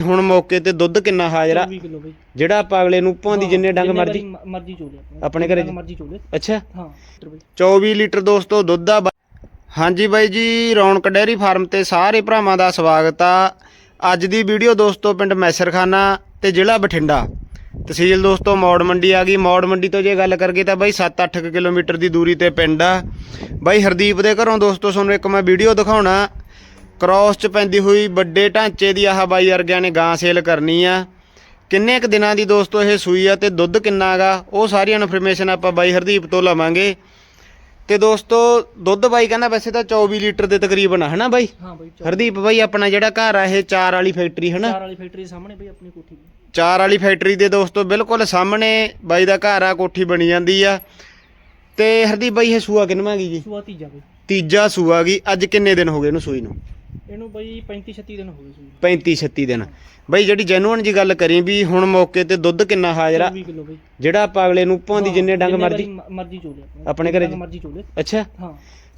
ਹੁਣ ਮੌਕੇ ਤੇ ਦੁੱਧ ਕਿੰਨਾ ਹਾਜ਼ਰਾ 24 ਕਿਲੋ ਬਈ। ਜਿਹੜਾ ਆਪਾਂ ਅਗਲੇ ਨੂੰ ਭਾਂਦੀ ਜਿੰਨੇ ਡੰਗ ਜਿੰਨੇ ਮਰਜ਼ੀ ਵਾਰੀ ਮ- ਮਰਜ਼ੀ ਚੋਲੇ ਆਪਣੇ। ਘਰੇ ਜਿੰਨਾ ਮਰਜ਼ੀ ਚੋਲੇ। ਅੱਛਾ। ਹਾਂ ਲੀਟਰ ਬਈ। 24 ਲੀਟਰ ਦੋਸਤੋ ਦੁੱਧ ਆ ਬਾ- ਹਾਂਜੀ ਬਾਈ ਜੀ ਰੌਣਕ ਡੈਰੀ ਫਾਰਮ ਤੇ ਸਾਰੇ ਭਰਾਵਾਂ ਦਾ ਸਵਾਗਤ ਆ। ਅੱਜ ਦੀ ਵੀਡੀਓ ਦੋਸਤੋ ਪਿੰਡ ਮੈਸਰਖਾਨਾ ਤੇ ਜ਼ਿਲ੍ਹਾ ਬਠਿੰਡਾ। ਤਹਿਸੀਲ ਦੋਸਤੋ ਮੌੜ ਮੰਡੀ ਆ ਗਈ। ਮੌੜ ਮੰਡੀ ਤੋਂ ਜੇ ਗੱਲ ਕਰਗੇ ਤਾਂ ਬਾਈ 7-8 ਕਿਲੋਮੀਟਰ ਦੀ ਦੂਰੀ ਤੇ ਪਿੰਡ ਆ। ਬਾਈ ਹਰਦੀਪ ਦੇ ਘਰੋਂ ਦੋਸਤੋ ਤੁਹਾਨੂੰ ਇੱਕ ਮੈਂ ਵੀਡੀਓ ਦਿਖਾਉਣਾ। ਕ੍ਰਾਸ ਚ ਪੈਂਦੀ ਹੋਈ ਵੱਡੇ ਢਾਂਚੇ ਦੀ ਆਹ ਬਾਈ ਵਰਗਿਆਂ ਨੇ ਗਾਂ ਸੇਲ ਕਰਨੀ ਆ। ਕਿੰਨੇ ਕੁ ਦਿਨਾਂ ਦੀ ਦੋਸਤੋ ਇਹ ਸੂਈ ਆ ਤੇ ਦੁੱਧ ਕਿੰਨਾ ਗਾ? ਉਹ ਸਾਰੀਆਂ ਇਨਫੋਰਮੇਸ਼ਨ ਆਪਾਂ ਬਾਈ ਹਰਦੀਪ ਤੋਂ ਲਵਾਂਗੇ। ਤੇ ਦੋਸਤੋ ਦੁੱਧ ਬਾਈ ਕਹਿੰਦਾ ਵੈਸੇ ਤਾਂ 24 ਲੀਟਰ ਦੇ ਤਕਰੀਬਨ ਹਨਾ ਬਾਈ? ਹਾਂ ਬਈ ਚਾਰ ਹਰਦੀਪ ਬਾਈ ਆਪਣਾ ਜਿਹੜਾ ਘਰ ਆ ਇਹ ਚਾਰ ਵਾਲੀ ਫੈਕਟਰੀ ਹਨਾ? ਵਾਲੀ ਫੈਕਟਰੀ ਸਾਹਮਣੇ ਬਈ ਆਪਣੀ ਕੋਠੀ ਚਾਰ ਵਾਲੀ ਫੈਕਟਰੀ ਦੇ ਦੋਸਤੋ ਬਿਲਕੁਲ ਸਾਹਮਣੇ ਬਾਈ ਦਾ ਘਰ ਆ ਕੋਠੀ ਬਣੀ ਜਾਂਦੀ ਆ। ਤੇ ਹਰਦੀਪ ਬਾਈ ਇਹ ਸੂਆ ਕਿੰਨਵਾਂ ਗਈ ਜੀ? ਸੂਆ ਤੀਜਾ ਬਈ। ਤੀਜਾ ਸੂਆ ਗਈ ਅੱਜ ਕਿੰਨੇ ਦਿਨ ਹੋ ਗਏ ਇਹਨੂੰ ਸੂਈ ਨੂੰ? ਇਹਨੂੰ ਬਈ 35 36 ਦਿਨ ਹੋ ਗਏ ਸੂਈ 35 36 ਦਿਨ। ਬਾਈ ਜਿਹੜੀ ਜੈਨੂਅਨ ਜੀ ਗੱਲ ਕਰੀ ਵੀ ਹੁਣ ਮੌਕੇ ਤੇ ਦੁੱਧ ਕਿੰਨਾ ਹਾਜ਼ਰਾ 24 ਕਿਲੋ ਬਈ। ਜਿਹੜਾ ਆਪਾਂ ਅਗਲੇ ਨੂੰ ਭਾਂਦੀ ਜਿੰਨੇ ਡੰਗ ਮਰਜ਼ੀ ਚੋਲੇ ਆਪਣੇ। ਘਰੇ ਜਿੰਨਾ ਮਰਜ਼ੀ ਚੋਲੇ। ਅੱਛਾ। ਹਾਂ।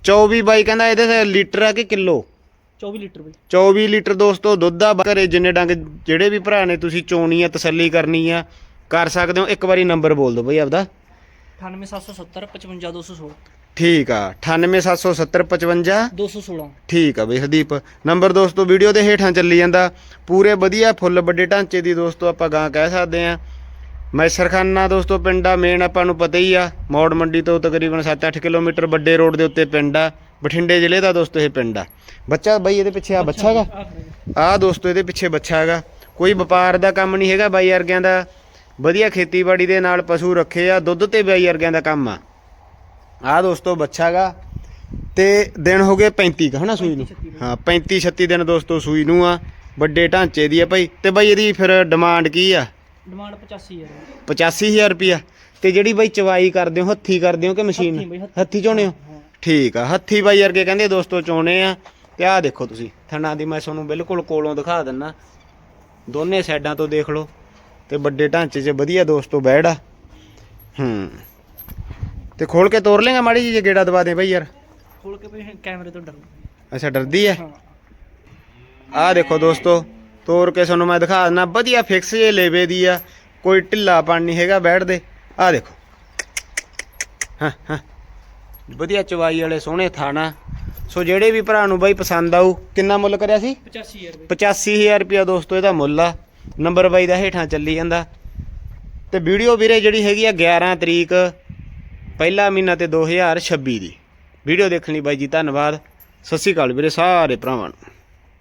24 ਬਾਈ ਕਹਿੰਦਾ ਇਹਦੇ ਤੇ ਲੀਟਰ ਆ ਕਿ ਕਿਲੋ? 24 ਲੀਟਰ ਬਈ। 24 ਲੀਟਰ ਦੋਸਤੋ ਦੁੱਧ ਆ ਘਰੇ ਜਿੰਨੇ ਡੰਗ ਜਿਹੜੇ ਵੀ ਭਰਾ ਨੇ ਤੁਸੀਂ ਚੋਣੀ ਆ ਤਸੱਲੀ ਕਰਨੀ ਆ ਕਰ ਸਕਦੇ ਹੋ। ਇੱਕ ਵਾਰੀ ਨੰਬਰ ਬੋਲ ਦਿਓ ਬਈ ਆਪਦਾ। 98770 55216 ਠੀਕ ਆ 9877055 216 ਠੀਕ ਆ ਬਈ ਹਰਦੀਪ ਨੰਬਰ ਦੋਸਤੋ ਵੀਡੀਓ ਦੇ ਹੇਠਾਂ ਚੱਲੀ ਜਾਂਦਾ। ਪੂਰੇ ਵਧੀਆ ਫੁੱਲ ਵੱਡੇ ਢਾਂਚੇ ਦੀ ਦੋਸਤੋ ਆਪਾਂ ਗਾਂ ਕਹਿ ਸਕਦੇ ਆ। ਮੈਸਰਖਾਨਾ ਦੋਸਤੋ ਪਿੰਡ ਆ ਮੇਨ ਆਪਾਂ ਨੂੰ ਪਤਾ ਹੀ ਆ। ਮੌੜ ਮੰਡੀ ਤੋਂ ਤਕਰੀਬਨ 7-8 ਕਿਲੋਮੀਟਰ ਵੱਡੇ ਰੋਡ ਦੇ ਉੱਤੇ ਪਿੰਡ ਆ। ਬਠਿੰਡੇ ਜ਼ਿਲ੍ਹੇ ਦਾ ਦੋਸਤੋ ਇਹ ਪਿੰਡ ਆ। ਬੱਚਾ ਬਈ ਇਹਦੇ ਪਿੱਛੇ ਆ ਬੱਚਾ ਹੈਗਾ ਆ ਦੋਸਤੋ ਇਹਦੇ ਪਿੱਛੇ ਬੱਚਾ ਹੈਗਾ ਕੋਈ ਵਪਾਰ ਦਾ ਕੰਮ ਨਹੀਂ ਹੈਗਾ ਬਾਈ ਵਰਗਿਆਂ ਦਾ। ਵਧੀਆ ਖੇਤੀਬਾੜੀ ਦੇ ਨਾਲ ਪਸ਼ੂ ਰੱਖੇ ਆ ਦੁੱਧ ਤੇ ਬਾਈ ਵਰਗਿਆਂ ਦਾ ਕੰਮ ਆ। ਆਹ ਦੋਸਤੋ ਬੱਚਾ ਹੈਗਾ ਤੇ ਦਿਨ ਹੋ ਗਏ 35 ਕ ਹਨਾ ਸੂਈ ਨੂੰ? 35 ਹਾਂ 35 36 ਦਿਨ ਦੋਸਤੋ ਸੂਈ ਨੂੰ ਆ ਵੱਡੇ ਢਾਂਚੇ ਦੀ ਆ ਭਾਈ। ਤੇ ਬਾਈ ਇਹਦੀ ਫਿਰ ਡਿਮਾਂਡ ਕੀ ਆ? ਡਿਮਾਂਡ 85 ਹੈ 85000 ਰੁਪਿਆ ਤੇ ਜਿਹੜੀ ਬਾਈ ਚਵਾਈ ਕਰਦੇ ਹੋ ਹੱਥੀ ਕਰਦੇ ਹੋ ਕਿ ਮਸ਼ੀਨ? ਹੱਥੀਂ ਚੋਣੇ ਹੋ? ਹਾਂ। ਠੀਕ ਆ ਹੱਥੀ ਬਾਈ ਵਰਗੇ ਕਹਿੰਦੇ ਦੋਸਤੋ ਚੋਣੇ ਆ। ਤੇ ਆਹ ਦੇਖੋ ਤੁਸੀਂ ਥਣਾ ਦੀ ਮੈਂ ਤੁਹਾਨੂੰ ਬਿਲਕੁਲ ਕੋਲੋਂ ਦਿਖਾ ਦਿੰਨਾ। ਦੋਨੇ ਸਾਈਡਾਂ ਤੋਂ ਦੇਖ ਲਓ। ਤੇ ਵੱਡੇ ਢਾਂਚੇ 'ਚ ਵਧੀਆ ਦੋਸਤੋ ਬੈੜ ਆ ਹੂੰ। ਤੇ ਖੋਲ ਕੇ ਤੋਰ ਲੇਗਾ ਮਾੜੀ ਜੀ ਜੇ ਗੇੜਾ ਦਵਾ ਦੇ ਬਈ ਯਾਰ। ਖੋਲ ਕੇ ਬਈ ਕੈਮਰੇ ਤੋਂ ਡਰ ਅੱਛਾ ਡਰਦੀ ਹਾਂ। ਆਹ ਦੇਖੋ ਦੋਸਤੋ ਤੋਰ ਕੇ ਤੁਹਾਨੂੰ ਮੈਂ ਦਿਖਾ ਦਿੰਨਾ ਵਧੀਆ ਫਿਕਸ ਜੇ ਲੇਵੇ ਦੀ ਆ ਕੋਈ ਢਿੱਲਾ ਨਹੀਂ ਹੈਗਾ ਬੈਠ ਦੇ। ਆਹ ਦੇਖੋ। ਹਾਂ ਹਾਂ। ਵਧੀਆ ਚਵਾਈ ਵਾਲੇ ਸੋਹਣੇ ਥਾਣਾ ਸੋ ਜਿਹੜੇ ਵੀ ਭਰਾ ਨੂੰ ਬਾਈ ਪਸੰਦ ਆਊ ਕਿੰਨਾ ਮੁੱਲ ਕਰਿਆ ਸੀ? 85 ਹੈ ਬਈ 85000 ਰੁਪਿਆ ਦੋਸਤੋ ਇਹਦਾ ਮੁੱਲ ਆ। ਨੰਬਰ ਬਾਈ ਦਾ ਹੇਠਾਂ ਚੱਲੀ ਜਾਂਦਾ। ਤੇ ਵੀਡੀਓ ਵੀਰੇ ਜਿਹੜੀ ਹੈਗੀ ਆ 11 ਤਰੀਕ ਪਹਿਲਾ ਮਹੀਨਾ ਤੇ 2026 ਦੀ। ਵੀਡੀਓ ਦੇਖਣ ਲਈ ਬਾਈ ਜੀ, ਧੰਨਵਾਦ। ਸਤਿ ਸ਼੍ਰੀ ਅਕਾਲ ਵੀਰੇ, ਸਾਰੇ ਭਰਾਵਾਂ ਨੂੰ।